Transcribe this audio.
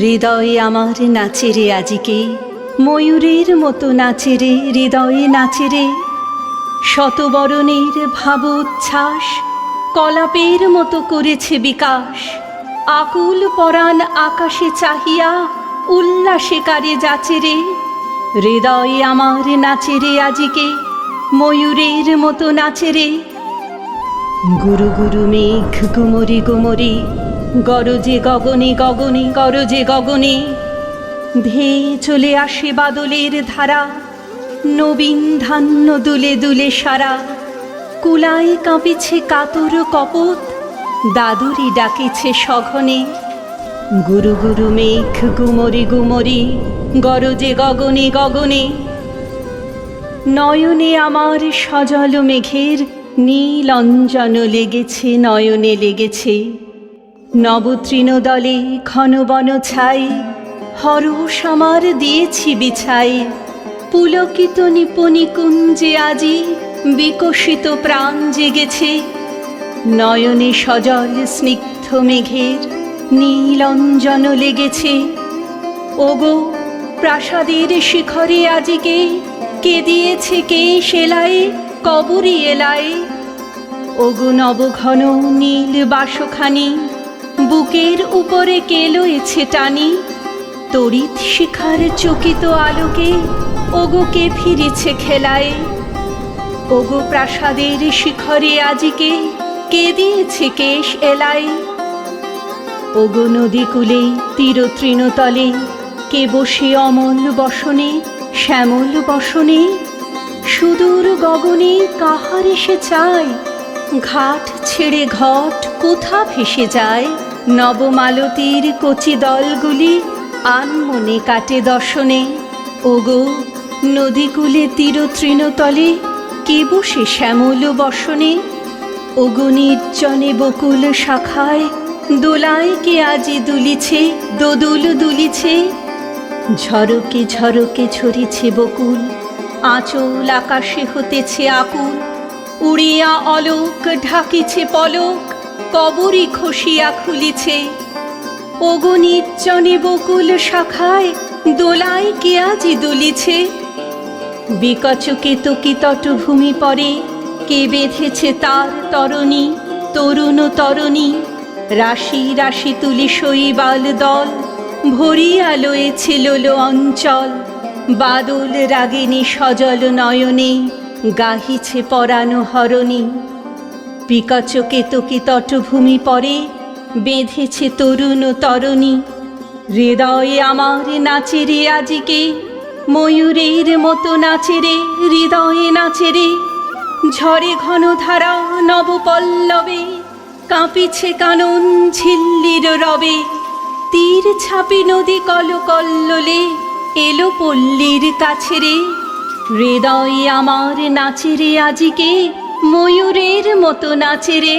হৃদয়ে আমার নাচে রে আজিকে, ময়ূরের মতো নাচে রে হৃদয়ে নাচে শতবরণের ভাব উচ্ছ্বাস কলাপের মতো করেছে বিকাশ। আকুল পরাণ আকাশে চাহিয়া উল্লাসে কারে যাচে রে। হৃদয়ে আমার নাচে রে আজিকে, ময়ূরের মতো নাচে রে। গুরু গুরু মেঘ গুমরি গুমরি গরজে গগনে গগনে গরজে গগনে। ধেয়ে চলে আসে বাদলের ধারা, নবীন ধান্য দুলে দুলে সারা। কুলায় কাঁপিছে কাতর কপত, দাদুরি ডাকিছে সঘনে। গুরু গুরু মেঘ গুমরি গুমরি গরজে গগনে গগনে। নয়নে আমার সজল মেঘের, নীল অঞ্জন লেগেছে, নয়নে লেগেছে। নবতৃণ দলে ঘন বন ছাই, হরষ আমার দিয়েছি বিছাই। পুলকিত নিপনি কুঞ্জে আজি বিকশিত প্রাণ জেগেছে। নয়নে সজল স্নিগ্ধ মেঘের নীল অঞ্জন লেগেছে। ওগো, প্রাসাদের শিখরে আজিকে কে দিয়েছে কে সেলাই, কবরী এলাই। ওগো নবঘন নীল বাসখানি বুকের উপরে কে লয়েছে টানি? তড়িৎ শিখার চকিত আলোকে ওগো কে ফিরেছে খেলায়? ওগো প্রাসাদের শিখরে আজিকে কে দিয়েছে কেশ এলাই ওগো নদী কূলে তীর তৃণতলে কে বসে অমল বসনে, শ্যামল বসনে? সুদূর গগনে কাহার এসে চায়? ঘাট ছেড়ে ঘট কোথা ভেসে যায়? নবমালতীর কচি দলগুলি আনমনে কাটে দর্শনে। ওগো, নদীকূলে তীর তৃণতলে কে বসে শ্যামল বসনে ওগো নির্জনে বকুল শাখায় দোলায় কে আজি দুলিছে, দোদুল দুলিছে? ঝরকে ঝরকে ঝরিছে বকুল, আঁচল আকাশে হতেছে আকুল। উড়িয়া অলোক, ঢাকিছে পলক, কবরী খসিয়া খুলিছে। ওগো নির্জনে বকুল শাখায় দোলায় কে আজি দুলিছে? বিকচকে তকি তটভূমি পরে কে বেঁধেছে তার তরণী, তরুণ তরণী? রাশি রাশি তুলি শৈবাল দল, ভরিয়া লয়েছে লোলো অঞ্চল। বাদল রাগিনী সজল নয়নে গাহিছে পরানো হরণী। পিকাচকে তোকে তটভূমি পরে বেঁধেছে তরুণ তরণী। হৃদয়ে আমার নাচে রে আজিকে, ময়ূরের মতো নাচে রে, হৃদয়ে নাচে রে। ঝরে ঘন ধারা নবপল্লবে, কাঁপিছে কানন ঝিল্লির রবে। তীর ছাপি নদী কল কল্লোলে এলো পল্লীর কাছে রে। হৃদয়ে আমার নাচে রে আজিকে ময়ূরের মতো নাচে রে।